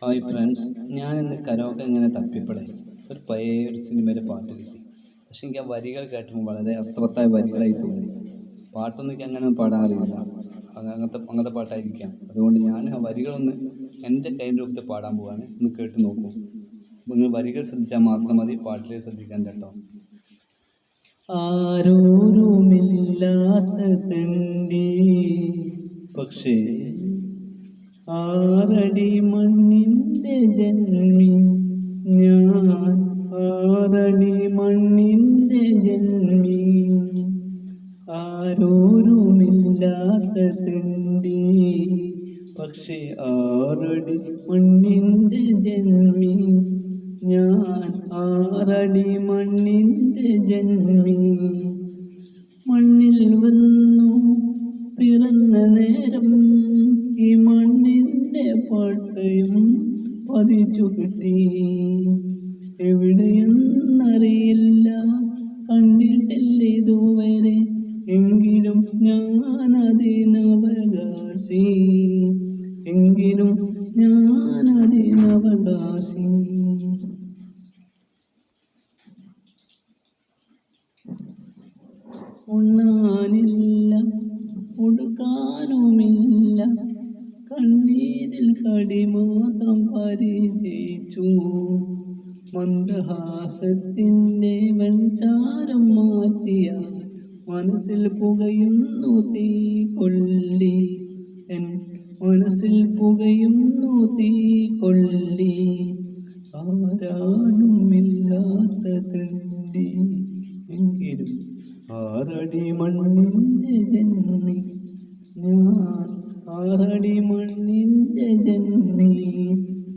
Hi friends ഞാൻ ഇന്ന് karaoke ഇങ്ങനെ തപ്പിപ്പെടെ ഒരു പഴയ ഒരു സിനിമയിലെ പാട്ട് കിട്ടി. പക്ഷെ എനിക്ക് ആ വരികൾ കേട്ടപ്പോൾ വളരെ അർത്ഥവത്തായ വരികളായി തോന്നി. പാട്ടൊന്നും എനിക്ക് അങ്ങനെ പാടാൻ അറിയില്ല. അങ്ങനത്തെ അങ്ങനത്തെ പാട്ടായിരിക്കാം. അതുകൊണ്ട് ഞാൻ ആ വരികളൊന്ന് എന്റെ കൈ രൂപത്തിൽ പാടാൻ പോവാണ്. ഒന്ന് കേട്ട് നോക്കൂ. നിങ്ങൾ വരികൾ ശ്രദ്ധിച്ചാൽ മാത്രം മതി പാട്ടിൽ ശ്രദ്ധിക്കാൻ കേട്ടോ. ആരോരുമില്ലാത്ത തണ്ടി. പക്ഷേ ആറടി മണ്ണിന്റെ ജന്മി. ഞാൻ ആറടി മണ്ണിന്റെ ജന്മി. ആരോരുമില്ലാത്ത തിണ്ടി. പക്ഷേ ആറടി മണ്ണിന്റെ ജന്മി. ഞാൻ ആറടി മണ്ണിന്റെ ജന്മി. പട്ടയം പതിച്ചു കിട്ടി. എവിടെയെന്നറിയില്ല കണ്ടിട്ടില്ല ഇതുവരെ. എങ്കിലും ഞാൻ അതിനവകാശി എങ്കിലും ഞാൻ അതിനവകാശി ഉണ്ണാനില്ല ഉടുക്കാനുമില്ല കണ്ണീരിൽ കടി മാത്രം പരിചയിച്ചു മന്ദഹാസത്തിന്റെ വെഞ്ചാരം മാറ്റിയ മനസ്സിൽ പുകയുന്നു തീ കൊള്ളി എൻ മനസ്സിൽ പുകയുന്നു തീ കൊള്ളി ആരാനുമില്ലാത്ത എങ്കിലും ആറടി മണ്ണിന്റെ ജന്മി. ഞാൻ ആറടി മണ്ണിന്റെ ജന്മി